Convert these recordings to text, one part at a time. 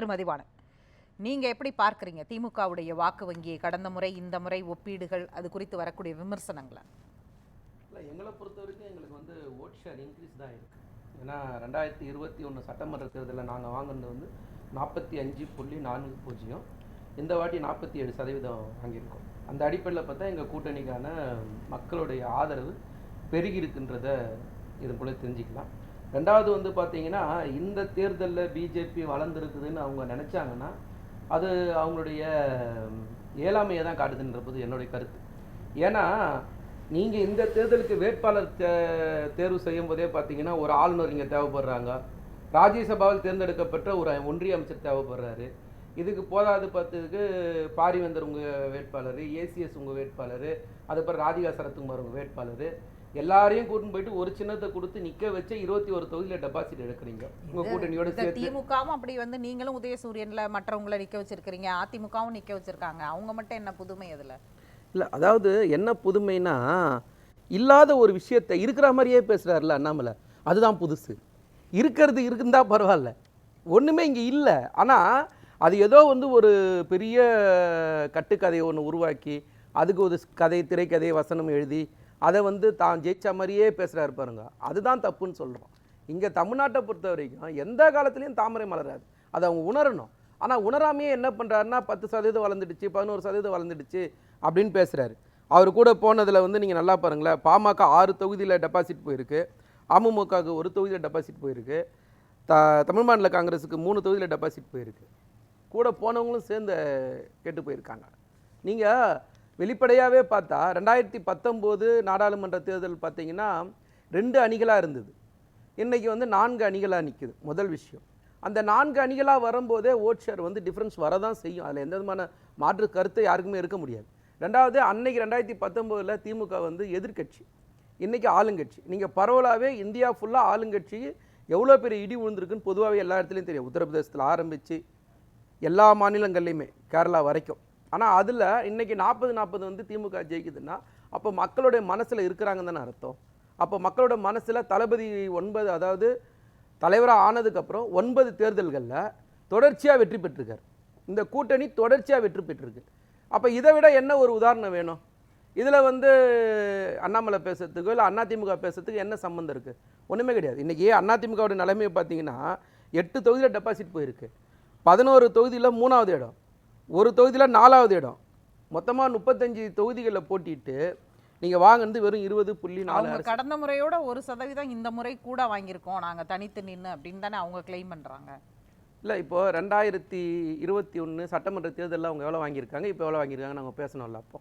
திருமதிவாணன். நீங்கள் எப்படி பார்க்குறீங்க? திமுகவுடைய வாக்கு வங்கியை கடந்த முறை இந்த முறை ஒப்பீடுகள் அது குறித்து வரக்கூடிய விமர்சனங்களை? இல்லை எங்களை பொறுத்த வரைக்கும் எங்களுக்கு வந்து ஓட் ஷேர் இன்க்ரீஸ் தான் இருக்குது ஏன்னா ரெண்டாயிரத்தி இருபத்தி ஒன்று சட்டமன்ற தேர்தலில் நாங்கள் வாங்கினது வந்து நாற்பத்தி அஞ்சு புள்ளி நான்கு பூஜ்ஜியம். இந்த வாட்டி நாற்பத்தி ஏழு சதவீதம் வாங்கியிருக்கோம். அந்த அடிப்படையில் பார்த்தா எங்கள் கூட்டணிக்கான மக்களுடைய ஆதரவு பெருகி இருக்குன்றத இது போல தெரிஞ்சுக்கலாம். ரெண்டாவது வந்து பார்த்தீங்கன்னா இந்த தேர்தலில் பிஜேபி வளர்ந்துருக்குதுன்னு அவங்க நினச்சாங்கன்னா அது அவங்களுடைய இயலாமையை தான் காட்டுதுன்றபோது என்னுடைய கருத்து. ஏன்னா நீங்கள் இந்த தேர்தலுக்கு வேட்பாளர் தே- தேர்வு செய்யும் போதே பார்த்தீங்கன்னா ஒரு ஆளுநர் இங்கே தேவைப்படுறாங்க. ராஜ்யசபாவில் தேர்ந்தெடுக்கப்பட்ட ஒரு ஒன்றிய அமைச்சர் தேவைப்படுறாரு. இதுக்கு போதாது பார்த்ததுக்கு பாரிவேந்தர் உங்கள் வேட்பாளர் ஏசிஎஸ் உங்கள் வேட்பாளர் அதுக்கப்புறம் ராதிகா சரத்குமார் உங்கள் வேட்பாளர். எல்லாரையும் கூட்டின்னு போயிட்டு ஒரு சின்னத்தை கொடுத்து நிற்க வச்சு இருபத்தி ஒரு தொகுதியில் டெபாசிட் எடுக்கிறீங்க. உங்கள் கூட்டணியோட திமுகவும் அப்படி வந்து நீங்களும் உதயசூரியன்ல மற்றவங்களை நிக்க வச்சிருக்கிறீங்க. அதிமுகவும் நிக்க வச்சிருக்காங்க. அவங்க மட்டும் என்ன புதுமை அதுல? இல்லை அதாவது என்ன புதுமைனா இல்லாத ஒரு விஷயத்தை இருக்கிற மாதிரியே பேசுகிறாருல அண்ணாமலை. அதுதான் புதுசு. இருக்கிறது இருந்தா பரவாயில்ல. ஒன்றுமே இங்கே இல்லை. ஆனால் அது ஏதோ வந்து ஒரு பெரிய கட்டுக்கதையை ஒன்று உருவாக்கி அதுக்கு ஒரு கதை திரைக்கதை வசனம் எழுதி அதை வந்து தான் ஜெயிச்ச மாதிரியே பேசுகிறாரு பாருங்க. அதுதான் தப்புன்னு சொல்கிறோம் இங்கே தமிழ்நாட்டை பொறுத்த வரைக்கும் எந்த காலத்துலேயும் தாமரை மலராது. அதை அவங்க உணரணும். ஆனால் உணராமையே என்ன பண்ணுறாருன்னா பத்து சதவீதம் வளர்ந்துடுச்சு பதினோரு சதவீதம் வளர்ந்துடுச்சு அப்படின்னு பேசுகிறாரு அவர் கூட போனதில் வந்து நீங்கள் நல்லா பாருங்களேன் பாமக ஆறு தொகுதியில் டெபாசிட் போயிருக்கு. அமமுகவுக்கு ஒரு தொகுதியில் டெபாசிட் போயிருக்கு. த தமிழ் மாநில காங்கிரஸுக்கு மூணு தொகுதியில் டெபாசிட் போயிருக்கு. கூட போனவங்களும் சேர்ந்து கெட்டு போயிருக்காங்க. நீங்கள் வெளிப்படையாகவே பார்த்தா ரெண்டாயிரத்தி பத்தொம்போது நாடாளுமன்ற தேர்தல் பார்த்தீங்கன்னா ரெண்டு அணிகளாக இருந்தது. இன்றைக்கி வந்து நான்கு அணிகளாக நிற்குது முதல் விஷயம். அந்த நான்கு அணிகளாக வரும்போதே ஓட் ஷேர் வந்து டிஃப்ரென்ஸ் வரதான் செய்யும். அதில் எந்த விதமான மாற்று கருத்து யாருக்குமே இருக்க முடியாது. ரெண்டாவது அன்னைக்கு ரெண்டாயிரத்தி பத்தொம்போதில் திமுக வந்து எதிர்க்கட்சி. இன்றைக்கி ஆளுங்கட்சி. நீங்கள் பரவலாகவே இந்தியா ஃபுல்லாக ஆளுங்கட்சி எவ்வளோ பெரிய இடி விழுந்திருக்குன்னு பொதுவாகவே எல்லா இடத்துலையும் தெரியும். உத்தரப்பிரதேசத்தில் ஆரம்பித்து எல்லா மாநிலங்கள்லையுமே கேரளா வரைக்கும். ஆனால் அதில் இன்னைக்கு நாற்பது நாற்பது வந்து திமுக ஜெயிக்குதுன்னா அப்போ மக்களுடைய மனசில் இருக்கிறாங்கன்னு தானே அர்த்தம். அப்போ மக்களோட மனசில் தளபதி ஒன்பது அதாவது தலைவராக ஆனதுக்கப்புறம் ஒன்பது தேர்தல்களில் தொடர்ச்சியாக வெற்றி பெற்றிருக்கார். இந்த கூட்டணி தொடர்ச்சியாக வெற்றி பெற்றிருக்கு. அப்போ இதை விட என்ன ஒரு உதாரணம் வேணும்? இதில் வந்து அண்ணாமலை பேசுறதுக்கோ இல்லை அதிமுக பேசுறதுக்கு என்ன சம்மந்தம் இருக்குது ஒன்றுமே கிடையாது. இன்றைக்கி அதிமுகவோட நிலைமையை பார்த்தீங்கன்னா எட்டு தொகுதியில் டெபாசிட் போயிருக்கு. பதினோரு தொகுதியில் மூணாவது இடம். ஒரு தொகுதியில் நாலாவது இடம். மொத்தமாக முப்பத்தஞ்சு தொகுதிகளில் போட்டிட்டு நீங்கள் வாங்கினது வெறும் இருபது புள்ளி நாலு கடந்த முறையோட ஒரு சதவீதம் இந்த முறை கூட வாங்கியிருக்கோம். நாங்க தனித்து நின்னு அப்படின்னு தானே அவங்க கிளைம் பண்றாங்க. இல்லை இப்போ ரெண்டாயிரத்தி இருபத்தி ஒன்று சட்டமன்ற தேர்தலில் அவங்க எவ்வளோ வாங்கியிருக்காங்க இப்போ எவ்வளோ வாங்கியிருக்காங்க நாங்கள் பேசணும்ல அப்போ.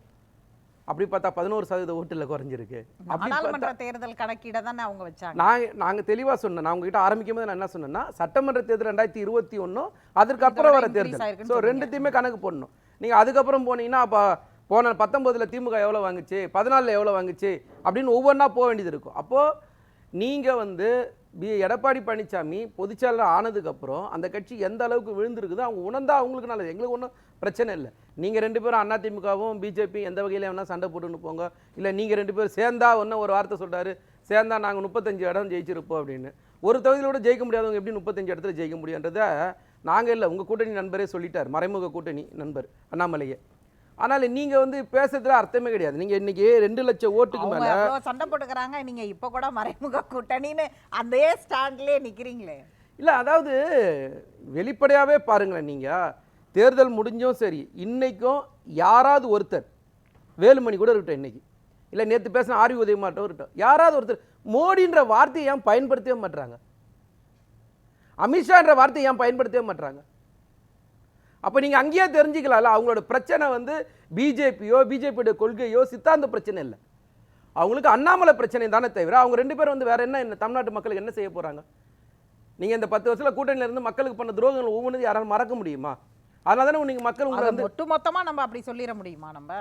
அப்படி பார்த்தா பதினோரு சதவீத ஓட்டில் குறைஞ்சிருக்கு. நாடாளுமன்ற தேர்தல் கணக்கீட தானே அவங்க வச்சாங்க. நான் நாங்கள் தெளிவாக சொன்னேன். நான் உங்ககிட்ட ஆரம்பிக்கும் போது நான் என்ன சொன்னேன்னா சட்டமன்ற தேர்தல் ரெண்டாயிரத்தி இருபத்தி ஒன்றும் அதற்கு அப்புறம் வர தேர்தல். ஸோ. ரெண்டுத்தையுமே கணக்கு போடணும். நீங்கள் அதுக்கப்புறம் போனீங்கன்னா அப்போ போன பத்தொம்போதில் திமுக எவ்வளோ வாங்குச்சு பதினாலில் எவ்வளோ வாங்குச்சு அப்படின்னு ஒவ்வொன்றா போக வேண்டியது இருக்கும். அப்போது நீங்கள் வந்து பி எடப்பாடி பழனிசாமி பொதுச்செயலாளர் ஆனதுக்கப்புறம் அந்த கட்சி எந்த அளவுக்கு விழுந்திருக்குதோ அவங்க உணர்ந்தா அவங்களுக்கு நல்லது. எங்களுக்கு ஒன்றும் பிரச்சனை இல்லை. நீங்கள் ரெண்டு பேரும் அதிமுகவும் பிஜேபி எந்த வகையில் வேணால் சண்டை போட்டுன்னு போங்க. இல்லை நீங்கள் ரெண்டு பேரும் சேர்ந்தா ஒன்று ஒரு வார்த்தை சொல்றாரு. சேர்ந்தா நாங்கள் முப்பத்தஞ்சு இடம் ஜெயிச்சிருப்போம் அப்படின்னு. ஒரு தொகுதியில் கூட ஜெயிக்க முடியாதவங்க எப்படி முப்பத்தஞ்சு இடத்துல ஜெயிக்க முடியுன்றதை நாங்கள் இல்லை உங்கள் கூட்டணி நண்பரே சொல்லிட்டார். மறைமுக கூட்டணி நண்பர் அண்ணாமலையே. ஆனால் நீங்கள் வந்து பேசுறதுல அர்த்தமே கிடையாது. நீங்கள் இன்னைக்கு ரெண்டு லட்சம் ஓட்டுக்கு மேலே சண்டை போட்டுக்கிறாங்க. நீங்க இப்ப கூட மறைமுக கூட்டணின்னு அதே ஸ்டாண்ட்லயே நிக்கிறீங்களே. இல்லை அதாவது வெளிப்படையாகவே பாருங்களேன் நீங்கள் தேர்தல் முடிஞ்சும் சரி இன்றைக்கும் யாராவது ஒருத்தர் வேலுமணி கூட இருக்கட்டும் இன்றைக்கி இல்லை நேற்று பேசின ஆர்வி உதயமாட்டோ இருக்கட்டும் யாராவது ஒருத்தர் மோடின்ற வார்த்தையை ஏன் பயன்படுத்தவே மாட்டுறாங்க அமித்ஷான்ற வார்த்தையை ஏன் பயன்படுத்தவே மாட்டுறாங்க அப்போ நீங்கள் அங்கேயே தெரிஞ்சுக்கலாம்ல அவங்களோட பிரச்சனை வந்து பிஜேபியோ பிஜேபியோட கொள்கையோ சித்தாந்த பிரச்சனை இல்லை. அவங்களுக்கு அண்ணாமலை பிரச்சனை தானே தவிர அவங்க ரெண்டு பேரும் வந்து வேறு என்ன என்ன தமிழ்நாட்டு மக்களுக்கு என்ன செய்ய போகிறாங்க நீங்கள் இந்த பத்து வருஷத்தில் கூட்டணியில இருந்து மக்களுக்கு பண்ண துரோகங்கள் ஒவ்வொன்றும் யாராலும் மறக்க முடியுமா? அதனால தானே மக்கள் உங்களை வந்து ஒட்டு மொத்தமா நம்ம அப்படி சொல்லிட முடியுமா நம்ம?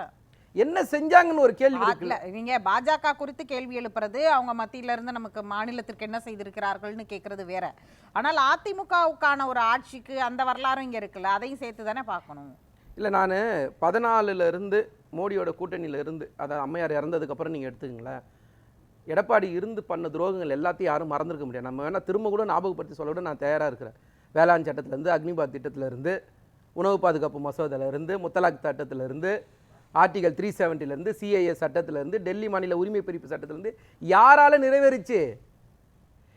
என்ன செஞ்சாங்கன்னு ஒரு கேள்வி இருக்குல்ல நீங்க பாஜக குறித்து கேள்வி எழுப்புறது அவங்க மத்தியில இருந்து நமக்கு மாநிலத்திற்கு என்ன செய்திருக்கிறார்கள்னு கேக்குறது வேற. ஆனால் அதிமுகவுக்கான ஒரு ஆட்சிக்கு அந்த வரலாறும் இங்க இருக்குல்ல அதையும் சேர்த்து தானே பார்க்கணும். இல்லை நான் பதினாலுல இருந்து மோடியோட கூட்டணியில இருந்து அதாவது அம்மையார் இறந்ததுக்கு அப்புறம் நீங்க எடுத்துக்கங்களேன். எடப்பாடி இருந்து பண்ண துரோகங்கள் எல்லாத்தையும் யாரும் மறந்துருக்க முடியாது. நம்ம வேணா திரும்ப கூட ஞாபகப்படுத்தி சொல்ல விட நான் தயாரா இருக்கிறேன். வேளாண் சட்டத்திலேருந்து அக்னிபாத் திட்டத்திலேருந்து உணவு பாதுகாப்பு மசோதாவிலேருந்து முத்தலாக் சட்டத்திலேருந்து ஆர்டிகல் த்ரீ செவன்ட்டிலேருந்து சிஐஏ சட்டத்திலேருந்து டெல்லி மாநில உரிமை பிரிப்பு சட்டத்திலேருந்து யாரால நிறைவேறிச்சு?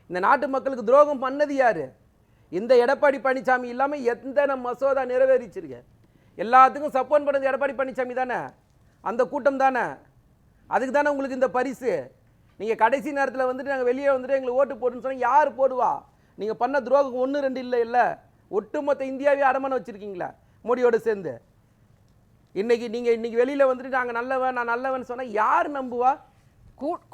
இந்த நாட்டு மக்களுக்கு துரோகம் பண்ணது யார்? இந்த எடப்பாடி பழனிசாமி இல்லாமல் எத்தனை மசோதா நிறைவேறிச்சிருக்க? எல்லாத்துக்கும் சப்போர்ட் பண்ணது எடப்பாடி பழனிசாமி தானே? அந்த கூட்டம் தானே? அதுக்கு தானே உங்களுக்கு இந்த பரிசு? நீங்கள் கடைசி நேரத்தில் வந்துட்டு நாங்கள் வெளியே வந்துட்டு எங்களுக்கு ஓட்டு போட்டுன்னு சொன்னால் யார் போடுவா? நீங்கள் பண்ண துரோகம் ஒன்று ரெண்டு இல்லை இல்லை. ஒட்டுமொத்த இந்தியாவே அடமான வச்சுருக்கீங்களா? மோடியோட சேர்ந்து. இன்னைக்கு நீங்கள் இன்னைக்கு வெளியில் வந்துட்டு நாங்கள் நல்லவன் நான் நல்லவன் சொன்னால் யார் நம்புவா?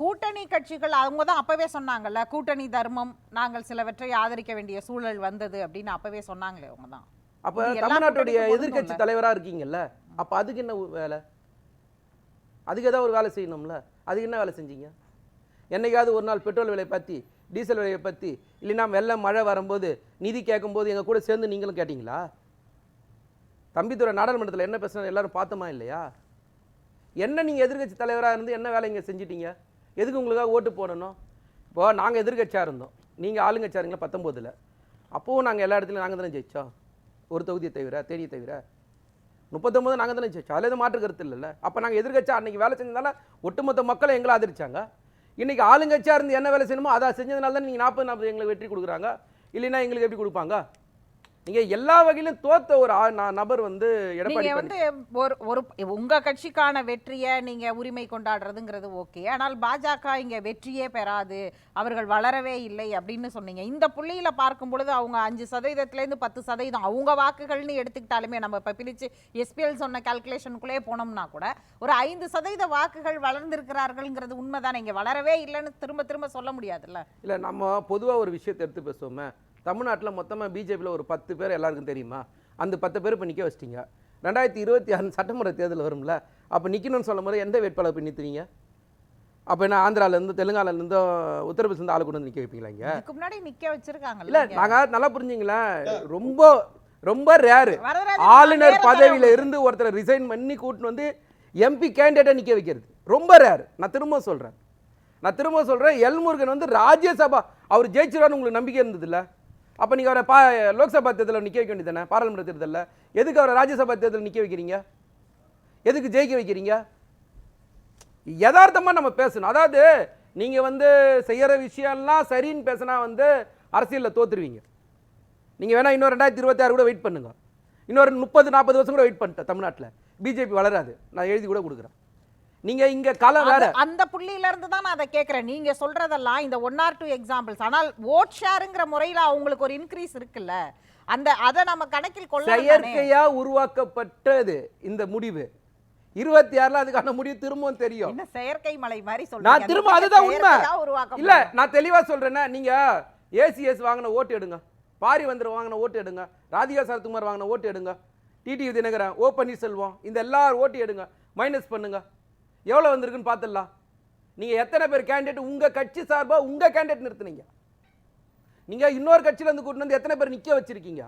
கூட்டணி கட்சிகள் அவங்க தான் அப்பவே சொன்னாங்கல்ல கூட்டணி தர்மம் நாங்கள் சிலவற்றை ஆதரிக்க வேண்டிய சூழல் வந்தது அப்படின்னு அப்பவே சொன்னாங்களே அவங்க தான். அப்போ தமிழ்நாட்டுடைய பொருந்தும்ல. தலைவராக இருக்கீங்கல்ல அப்போ அதுக்கு என்ன வேலை? அதுக்கு ஏதாவது ஒரு வேலை செய்யணும்ல அதுக்கு என்ன வேலை செஞ்சீங்க? என்னைக்காவது ஒரு நாள் பெட்ரோல் விலையை பற்றி டீசல் விலையை பற்றி இல்லைன்னா வெள்ளம் மழை வரும்போது நிதி கேட்கும்போது எங்கள் கூட சேர்ந்து நீங்களும் கேட்டிங்களா? தம்பித்துறை நாடாளுமன்றத்தில் என்ன பேசுனா எல்லாரும் பார்த்தோமா இல்லையா? என்ன நீங்கள் எதிர்கட்சி தலைவராக இருந்து என்ன வேலை இங்கே செஞ்சிட்டீங்க? எதுக்கு உங்களுக்காக ஓட்டு போடணும்? இப்போ நாங்கள் எதிர்க்கட்சியாக இருந்தோம். நீங்கள் ஆளுங்கட்சியாக இருங்களா பத்தொம்போதில் அப்போவும் நாங்கள் எல்லா இடத்துலையும் நாங்கள் தானே ஜெயித்தோம் ஒரு தொகுதியை தவிர தேனியை தவிர. முப்பத்தொம்போது நாங்கள் தானே ஜெயிச்சோம். அதில் எதுவும் மாற்று கருத்து இல்லைல்ல. அப்போ நாங்கள் எதிர்க்கட்சி அன்னைக்கு வேலை செஞ்சதால ஒட்டுமொத்த மக்களை எங்களை ஆதரிச்சாங்க. இன்றைக்கி ஆளுங்கட்சியாக இருந்து என்ன வேலை செய்யணுமோ அதை செஞ்சதுனால தான் நீங்கள் நாற்பது நாற்பது எங்களுக்கு வெற்றி கொடுக்குறாங்க. இல்லைன்னா எங்களுக்கு எப்படி கொடுப்பாங்க? நீங்கள் எல்லா வகையிலும் தோத்த ஒரு நபர் வந்து எடப்பாடி நீங்க. வந்து ஒரு ஒரு உங்க கட்சிக்கான வெற்றியை நீங்க உரிமை கொண்டாடுறதுங்கிறது ஓகே. ஆனால் பாஜக இங்க வெற்றியே பெறாது அவர்கள் வளரவே இல்லை அப்படின்னு சொன்னீங்க. இந்த புள்ளியில பார்க்கும் பொழுது அவங்க அஞ்சு சதவீதத்துல இருந்து பத்து சதவீதம் அவங்க வாக்குகள்னு எடுத்துக்கிட்டாலுமே நம்ம இப்ப பிரிச்சு எஸ்பிஎல் சொன்ன கால்குலேஷனுக்குள்ளே போனோம்னா கூட ஒரு ஐந்து சதவீத வாக்குகள் வளர்ந்திருக்கிறார்கள்ங்கிறது உண்மைதானே? இங்க வளரவே இல்லைன்னு திரும்ப திரும்ப சொல்ல முடியாதுல்ல? இல்லை நம்ம பொதுவாக ஒரு விஷயத்தை எடுத்து பேசுவோமே. தமிழ்நாட்டில் மொத்தமாக பிஜேபியில் ஒரு பத்து பேர் எல்லாருக்கும் தெரியுமா? அந்த பத்து பேர் இப்போ நிற்க வச்சிட்டீங்க. ரெண்டாயிரத்தி இருபத்தி ஆறு சட்டமன்ற தேர்தல் வரும்ல அப்போ நிற்கணும்னு சொல்லும் போது எந்த வேட்பாளர் போய் நிறுத்துவீங்க அப்போ என்ன ஆந்திராலேருந்து தெலுங்கானாலேருந்து உத்தரப்பிரதேச ஆளு கொண்டு வந்து நிற்க வைப்பீங்களா இங்க? இதுக்கு முன்னாடி நிக்க இல்லை வச்சிருக்காங்கல்ல இங்க. நாங்கள் நல்லா புரிஞ்சுங்களேன். ரொம்ப ரொம்ப ரேரு ஆளுநர் பதவியில. இருந்து ஒருத்தரை ரிசைன் பண்ணி கூட்டின்னு வந்து எம்பி கேண்டிடேட்டை நிக்க வைக்கிறது. ரொம்ப ரேர் நான் திரும்ப சொல்றேன். நான் திரும்ப சொல்றேன் எல்முருகன் வந்து ராஜ்யசபா அவர் ஜெயிச்சிருவான்னு உங்களுக்கு நம்பிக்கை இருந்ததுல்ல? அப்போ நீங்கள் அவரை பா லோக்சபா தேர்தலில் நிற்க வைக்க வேண்டியதானே பாராளுமன்ற தேர்தலில். எதுக்கு அவரை ராஜ்யசபா தேர்தலில் நிற்க வைக்கிறீங்க? எதுக்கு ஜெயிக்க வைக்கிறீங்க? யதார்த்தமாக நம்ம பேசணும். அதாவது நீங்கள் வந்து செய்கிற விஷயம்லாம் சரின்னு பேசினா வந்து அரசியலில் தோற்றுருவீங்க நீங்கள் வேணால் இன்னொரு ரெண்டாயிரத்தி இருபத்தி ஆறு கூட வெயிட் பண்ணுங்க. இன்னொரு முப்பது நாற்பது வருஷம் கூட வெயிட் பண்ணிட்டேன் தமிழ்நாட்டில். பிஜேபி வளராது. நான் எழுதி கூட கொடுக்குறேன். நீங்க இங்க களம் வேற. அந்த புள்ளியில இருந்து தான் நான் அதை கேக்குறேன் நீங்க சொல்றதெல்லாம் இந்த ஒன் ஆர் டூ எக்ஸாம்பிள்ஸ் ஆனால் ஓட் ஷேருங்கிற முறையில அவங்களுக்கு ஒரு இன்க்ரீஸ் இருக்குல்ல. அந்த அதை நம்ம கணக்கில் கொள்ள செயற்கையா உருவாக்கப்பட்டது இந்த முடிவு. இருபத்தி ஆறுல அதுக்கான முடிவு திரும்பவும் தெரியும். செயற்கை மலை மாதிரி நான் சொல்றீங்க திரும்ப அதுதான் உண்மை. இல்ல நான் தெளிவா சொல்றேன்னா நீங்க ஏசிஎஸ் வாங்கின ஓட்டு எடுங்க. பாரி வந்தர் வாங்கின ஓட்டு எடுங்க. ராதிகா சரத்குமார் வாங்கின ஓட்டு எடுங்க. டிடி தினகரன் ஓ பன்னீர்செல்வம் இந்த எல்லா ஓட்டு எடுங்க. மைனஸ் பண்ணுங்க. எவ்வளோ வந்திருக்குன்னு பார்த்துடலாம். நீங்கள் எத்தனை பேர் கேண்டிடேட் உங்கள் கட்சி சார்பாக உங்கள் கேண்டிடேட் நிறுத்துனீங்க. நீங்கள் இன்னொரு கட்சியிலேருந்து கூட்டிட்டு வந்து எத்தனை பேர் நிற்க வச்சுருக்கீங்க?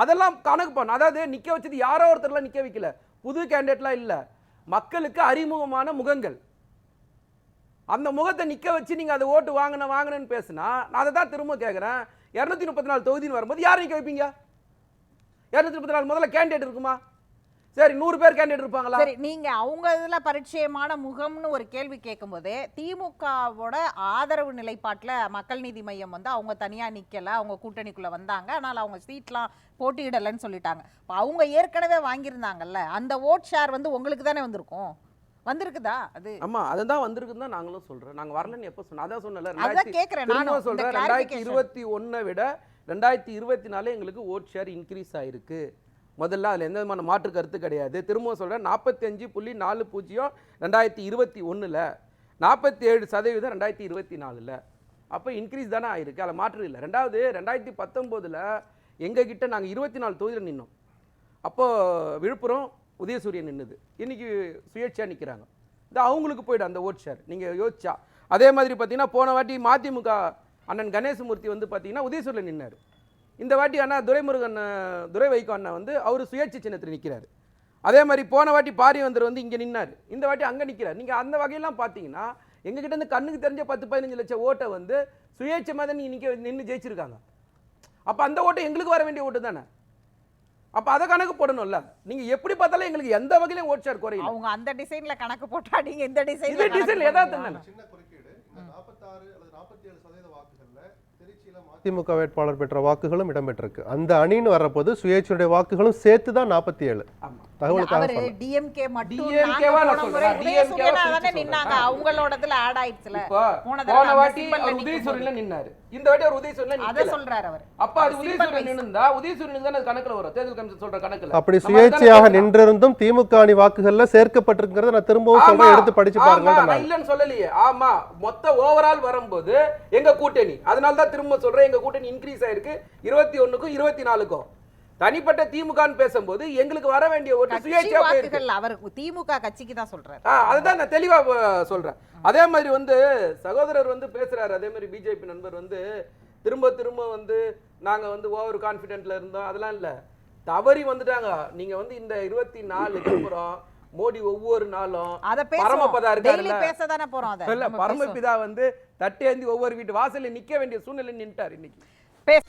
அதெல்லாம் கணக்கு பண்ண. அதாவது நிற்க வச்சது யாரோ ஒருத்தர்லாம் நிற்க வைக்கல. புது கேண்டிடேட்லாம் இல்லை. மக்களுக்கு அறிமுகமான முகங்கள். அந்த முகத்தை நிற்க வச்சு நீங்கள் அதை ஓட்டு வாங்கின வாங்கினேன்னு பேசுனா நான் அதை தான் திரும்ப கேட்குறேன் இரநூத்தி முப்பத்தி நாலு தொகுதின்னு வரும்போது யார் நிற்க வைப்பீங்க? இரநூத்தி முப்பத்தி நாலு முதல்ல கேண்டிடேட் இருக்குமா? சரி நூறு பேர் கேண்டிடேட் இருப்பாங்களா? சரி நீங்க அவங்க இதுல பரிச்சயமான முகம்னு ஒரு கேள்வி கேட்கும்போதே திமுகவோட ஆதரவு நிலைப்பாட்டுல மக்கள் நீதி மையம் வந்து அவங்க தனியா நிக்கல அவங்க கூட்டணிக்குள்ள வந்தாங்க. ஆனால் அவங்க சீட்லாம் போட்டியிடலைன்னு சொல்லிட்டாங்க. அவங்க ஏற்கனவே வாங்கியிருந்தாங்கல்ல அந்த ஓட் ஷேர் வந்து உங்களுக்கு தானே வந்திருக்கும்? வந்திருக்குதா அது? ஆமா அதுதான் வந்திருக்குன்னு தான் நாங்களும் சொல்றோம். நாங்க வரலன்னு எப்போ சொன்னோம்? அதான் சொன்னல அதான் கேக்குறேன் நானும். சொல்றேன் ரெண்டாயிரத்தி. இருபத்தி ஒன்னை விட ரெண்டாயிரத்தி இருபத்தி நாலு எங்களுக்கு ஓட் ஷேர் இன்க்ரீஸ் ஆயிருக்கு. முதல்ல அதில் எந்த விதமான மாற்று கருத்து கிடையாது. திரும்பவும் சொல்கிறேன் நாற்பத்தஞ்சு புள்ளி நாலு பூஜ்ஜியம் ரெண்டாயிரத்தி இருபத்தி ஒன்றில் நாற்பத்தி ஏழு சதவீதம் ரெண்டாயிரத்தி இருபத்தி நாலில். அப்போ இன்க்ரீஸ் தானே ஆயிருக்கு அதில் மாற்று இல்லை. ரெண்டாவது ரெண்டாயிரத்தி பத்தொம்போதில் எங்ககிட்ட நாங்கள் இருபத்தி நாலு தொகுதியில் நின்னோம். அப்போது விழுப்புரம் உதயசூரியன் நின்றுது இன்றைக்கி சுயேட்சையாக நிற்கிறாங்க இது அவங்களுக்கு போய்டும் அந்த ஓட் ஷேர் நீங்கள் யோசிச்சா. அதே மாதிரி பார்த்தீங்கன்னா போன வாட்டி மதிமுக அண்ணன் கணேசமூர்த்தி வந்து பார்த்தீங்கன்னா உதயசூரில் நின்னார். இந்த வாட்டி அண்ணா துரைமுருகன் துரை வைகோ அண்ணா வந்து அவர் சுயேட்சை சின்னத்தில் நிற்கிறார் அதே மாதிரி போன வாட்டி பாரிவந்தர் வந்து இங்கே நின்னார். இந்த வாட்டி அங்கே நிற்கிறார் நீங்கள் அந்த வகையெல்லாம் பார்த்தீங்கன்னா எங்ககிட்ட இருந்து கண்ணுக்கு தெரிஞ்ச பத்து பதினஞ்சு லட்சம் ஓட்டை வந்து சுயேட்சமாக தான் நீங்கள் நிற்க நின்று ஜெயிச்சிருக்காங்க. அப்ப அந்த ஓட்டு எங்களுக்கு வர வேண்டிய ஓட்டு தானே? அப்ப அதை கணக்கு போடணும்ல. நீங்க எப்படி பார்த்தாலும் எங்களுக்கு எந்த வகையிலும் ஓட் ஷேர் குறையல. அவங்க அந்த டிசைன்ல கணக்கு போட்டா நீங்க இந்த இது டிசைன்ல டிசைன் தானே? சின்ன குறுக்கீடு. இந்த நாற்பத்தாறு அல்லது நாற்பத்தி ஏழு சதவீத வாக்குகள்ல திருச்சியில அதிமுக வேட்பாளர் பெற்ற வாக்குகளும் இடம்பெற்றிருக்கு. அந்த அணின்னு வர்றபோது சுயேட்சையுடைய வாக்குகளும் சேர்த்து தான் நாற்பத்தி ஏழு தகவலுக்காக. டிஎம்கே நின்னாங்க. அவங்களோடதுல ஆட் ஆயிடுச்சுல. போன வாட்டி உதயசூரியன்ல நின்னாரு. இந்த வாட்டி அவர் அத சொல்றாரு அவர். அப்ப அது உதயசூரியன் தானே கணக்குல வரும். தேர்தல் கமிஷன் சொல்ற கணக்குல. அப்படி சுயேட்சையாக. நின்றிருந்தும் திமுக அணி வாக்குகள்ல சேர்க்கப்பட்டிருக்கிறத நான் திரும்பவும் சொல்றேன். எடுத்து படிச்சு பாருங்க நான் இல்லைன்னு சொல்லலையே. ஆமா. மொத்த ஓவரால் வரும்போது எங்க கூட்டணி? அதனால தான் திரும்ப சொல்றேன் எங்க கூட்டணி இன்க்ரீஸ் ஆயிருக்கு. இருபத்தி ஒண்ணுக்கும் இருபத்தி நாலுக்கும். தனிப்பட்ட திமுகன்னு பேசும்போது எங்களுக்கு வர வேண்டிய கட்சி சுயேட்சையா போயிருக்கு. அவர் திமுக கட்சிக்கு தான் சொல்றாரு. அதுதான் நான் தெளிவா சொல்றேன். அதே மாதிரி வந்து சகோதரர் வந்து பேசுறாரு. அதே மாதிரி பிஜேபி நண்பர் வந்து திரும்ப திரும்ப வந்து நாங்க வந்து ஓவர் கான்ஃபிடென்ட்ல இருந்தோம். அதெல்லாம் இல்ல. தவறி வந்துட்டாங்க. நீங்க வந்து இந்த இருபத்தி நாலுக்கு அப்புறம் மோடி ஒவ்வொரு நாளும் பரமபதா தானே போறோம் இல்ல. பரமபிதா வந்து தட்டேந்தி ஒவ்வொரு வீட்டு வாசல்ல நிக்க வேண்டிய சூழ்நிலை நின்ட்டார் இன்னைக்கு. பேச